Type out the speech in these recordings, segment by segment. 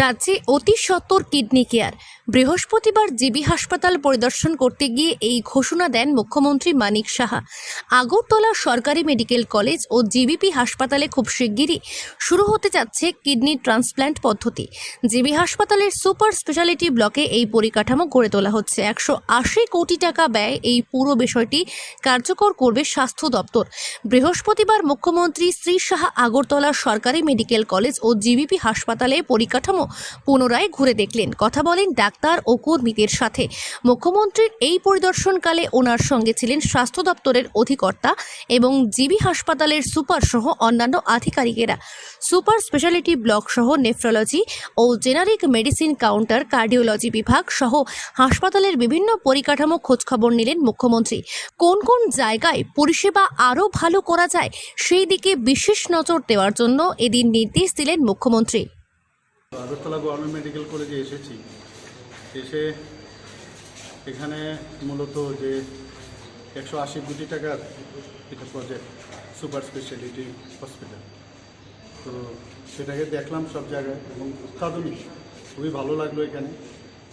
রাজ্যে অতি সত্বর কিডনি কেয়ার। বৃহস্পতিবার জিবি হাসপাতাল পরিদর্শন করতে গিয়ে এই ঘোষণা দেন মুখ্যমন্ত্রী মানিক সাহা। আগরতলা সরকারি মেডিকেল কলেজ ও জিবিপি হাসপাতালে খুব শিগগিরই শুরু হতে যাচ্ছে কিডনি ট্রান্সপ্ল্যান্ট পদ্ধতি। জিবি হাসপাতালের সুপার স্পেশালিটি ব্লকে এই পরিকাঠামো গড়ে তোলা হচ্ছে। একশো আশি কোটি টাকা ব্যয় এই পুরো বিষয়টি কার্যকর করবে স্বাস্থ্য দপ্তর। বৃহস্পতিবার মুখ্যমন্ত্রী শ্রী সাহা আগরতলা সরকারি মেডিকেল কলেজ ও জিবিপি হাসপাতালে পরিকাঠামো পুনরায় ঘুরে দেখলেন। কথা বলেন ডাক্তার ও কর্মীদের সাথে। মুখ্যমন্ত্রীর এই পরিদর্শনকালে ওনার সঙ্গে ছিলেন স্বাস্থ্য দপ্তরের অধিকর্তা এবং জিবি হাসপাতালের সুপার সহ অন্যান্য আধিকারিকেরা। সুপার স্পেশালিটি ব্লক সহ নেফ্রোলজি ও জেনারিক মেডিসিন কাউন্টার, কার্ডিওলজি বিভাগ সহ হাসপাতালের বিভিন্ন পরিকাঠামো খোঁজখবর নিলেন মুখ্যমন্ত্রী। কোন কোন জায়গায় পরিষেবা আরও ভালো করা যায়, সেই দিকে বিশেষ নজর দেওয়ার জন্য এদিন নির্দেশ দিলেন মুখ্যমন্ত্রী। আগরতলা গভর্নমেন্ট মেডিকেল কলেজে এসেছি। এসে এখানে মূলত যে একশো আশি কোটি টাকার একটা প্রজেক্ট সুপার স্পেশালিটি হসপিটাল তো সেটাকে দেখলাম সব জায়গায় এবং অত্যাধুনিক খুবই ভালো লাগল এখানে।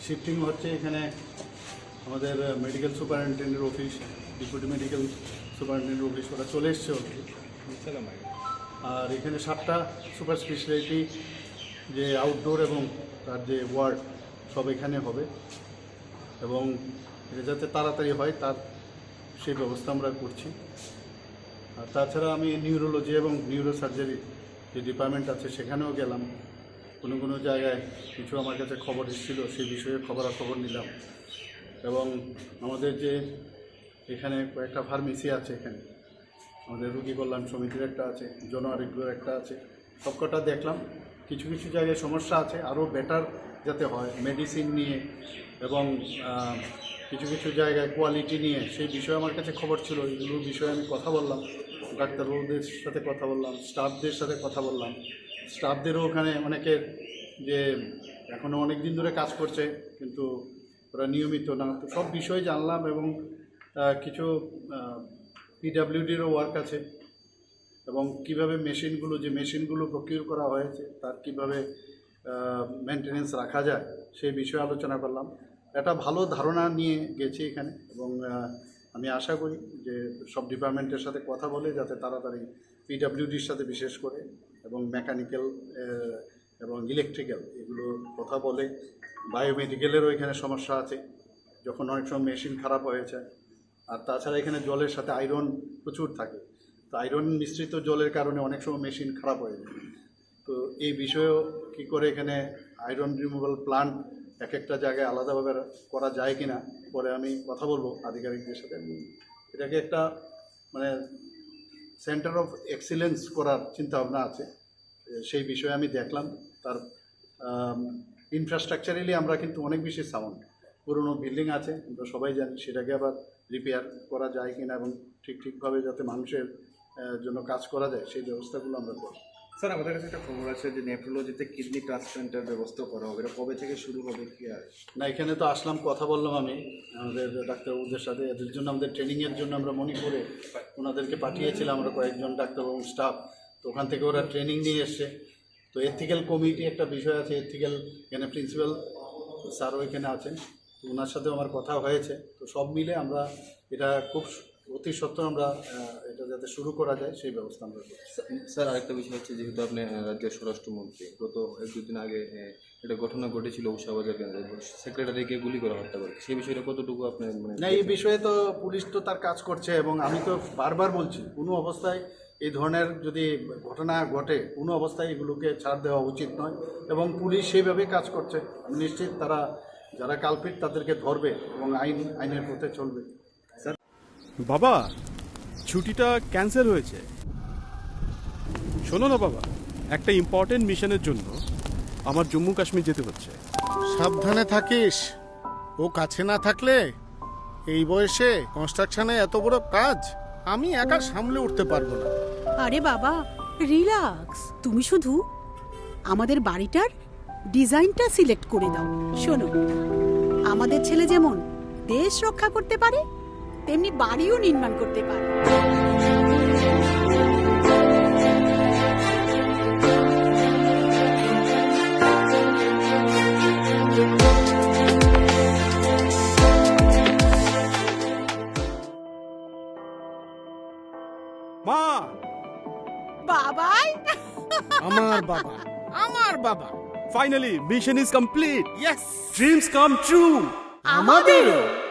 শিফটিং হচ্ছে এখানে আমাদের medical superintendent office deputy medical superintendent office ওরা চলে এসছে আর এখানে সাতটা সুপার স্পেশালিটি যে আউটডোর এবং তার যে ওয়ার্ড সব এখানে হবে এবং এটা যাতে তাড়াতাড়ি হয় তার সেই ব্যবস্থা আমরা করছি। আর তাছাড়া আমি নিউরোলজি এবং নিউরো সার্জারি যে ডিপার্টমেন্ট আছে সেখানেও গেলাম। কোনো কোনো জায়গায় কিছু আমার কাছে খবর এসেছিল, সেই বিষয়ে খবরাখবর নিলাম। এবং আমাদের যে এখানে কয়েকটা ফার্মেসি আছে এখানে, আমাদের রুগী কল্যাণ সমিতির একটা আছে, জন একটা আছে, সবকটা দেখলাম। কিছু কিছু জায়গায় সমস্যা আছে, আরও বেটার যাতে হয়। মেডিসিন নিয়ে এবং কিছু কিছু জায়গায় কোয়ালিটি নিয়ে। সেই বিষয়ে আমার কাছে খবর ছিল এগুলোর বিষয়ে আমি কথা বললাম। ডাক্তারবাবুদের সাথে কথা বললাম স্টাফদের সাথে কথা বললাম। স্টাফদেরও ওখানে অনেকের যে এখনও অনেক দিন ধরে কাজ করছে, কিন্তু ওরা নিয়মিত না। তো সব বিষয় জানলাম এবং কিছু পিডাব্লিউডিরও ওয়ার্ক আছে। এবং কীভাবে মেশিনগুলো, যে মেশিনগুলো প্রকিউর করা হয়েছে, তার কীভাবে মেনটেনেন্স রাখা যায়, সেই বিষয়ে আলোচনা করলাম। একটা ভালো ধারণা নিয়ে গেছি এখানে এবং আমি আশা করি যে সব ডিপার্টমেন্টের সাথে কথা বলে যাতে তাড়াতাড়ি পিডাব্লিউডির সাথে বিশেষ করে এবং মেকানিক্যাল এবং ইলেকট্রিক্যাল এগুলো কথা বলে। বায়োমেডিক্যালেরও এখানে সমস্যা আছে, যখন অনেক সময় মেশিন খারাপ হয়েছে। আর তাছাড়া এখানে জলের সাথে আয়রন প্রচুর থাকে। তো আয়রন মিশ্রিত জলের কারণে অনেক সময় মেশিন খারাপ হয়ে যায়। তো এই বিষয়েও কি করে এখানে আয়রন রিমুভাল প্লান্ট এক একটা জায়গায় আলাদাভাবে করা যায় কি না পরে আমি কথা বলব আধিকারিকদের সাথে। এটাকে একটা মানে সেন্টার অফ এক্সিলেন্স করার চিন্তাভাবনা আছে। সেই বিষয়ে আমি দেখলাম। তার ইনফ্রাস্ট্রাকচারালি আমরা কিন্তু অনেক বেশি সাউন্ড পুরনো বিল্ডিং আছে, আমরা সবাই জানি সেটাকে আবার রিপেয়ার করা যায় কিনা এবং ঠিক ঠিকভাবে যাতে মানুষের জন্য কাজ করা যায় সেই ব্যবস্থাগুলো আমরা করব স্যার আমাদের কাছে একটা খবর আছে যে নেফ্রোলজিতে কিডনি ট্রান্সপ্লান্টের ব্যবস্থা করা হবে। এটা কবে থেকে শুরু হবে কি আর? না এখানে তো আসলাম কথা বললাম আমি। আমাদের ডাক্তারবাবুদের সাথে এদের জন্য আমাদের ট্রেনিংয়ের জন্য আমরা মণিপুরে ওনাদেরকে পাঠিয়েছিলাম আমরা কয়েকজন ডাক্তারবাবু স্টাফ তো ওখান থেকে ওরা ট্রেনিং নিয়ে এসছে। তো এথিক্যাল কমিটি একটা বিষয় আছে এথিক্যাল এখানে প্রিন্সিপাল স্যারও এখানে আছেন। তো ওনার সাথেও আমার কথা হয়েছে। তো সব মিলে আমরা এটা খুব অতি সত্ত্বর আমরা যাতে শুরু করা যায় সেই ব্যবস্থা আমরা করছি। স্যার আরেকটা বিষয় হচ্ছে যেহেতু আপনি রাজ্যের স্বরাষ্ট্রমন্ত্রী গত এক দুদিন আগে একটা ঘটনা ঘটেছিল উষাবাজার কেন্দ্রে সেক্রেটারিকে গুলি করা হত্যা করে সেই বিষয়টা কতটুকু আপনি মানে না এই বিষয়ে তো পুলিশ তো তার কাজ করছে এবং আমি তো বারবার বলছি কোনো অবস্থায় এই ধরনের যদি ঘটনা ঘটে কোনো অবস্থায় এগুলোকে ছাড় দেওয়া উচিত নয় এবং পুলিশ সেইভাবেই কাজ করছে। আমি নিশ্চিত তারা যারা কালপিট তাদেরকে ধরবে এবং আইন আইনের পথে চলবে। বাবা ছুটিটা ক্যান্সেল হয়েছে। শোনো না বাবা একটা ইম্পর্টেন্ট মিশনের জন্য আমার জম্মু কাশ্মীর যেতে হচ্ছে। সাবধানে থাকিস। ও কাছে না থাকলে এই বয়সে কনস্ট্রাকশনে এত বড় কাজ আমি একা সামলে উঠতে পারব না। আরে বাবা রিল্যাক্স তুমি শুধু আমাদের বাড়িটার ডিজাইনটা সিলেক্ট করে দাও। শোনো আমাদের ছেলে যেমন দেশ রক্ষা করতে পারে তেমনি বাড়িও নির্মাণ করতে পারে। মা! বাবাই! আমার বাবা। আমার বাবা। Finally mission is complete yes dreams come true আমাদেরও।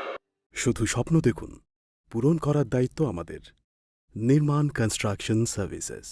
শুধু স্বপ্ন দেখুন পূরণ করার দায়িত্ব আমাদের। নির্মাণ কনস্ট্রাকশন সার্ভিসেস।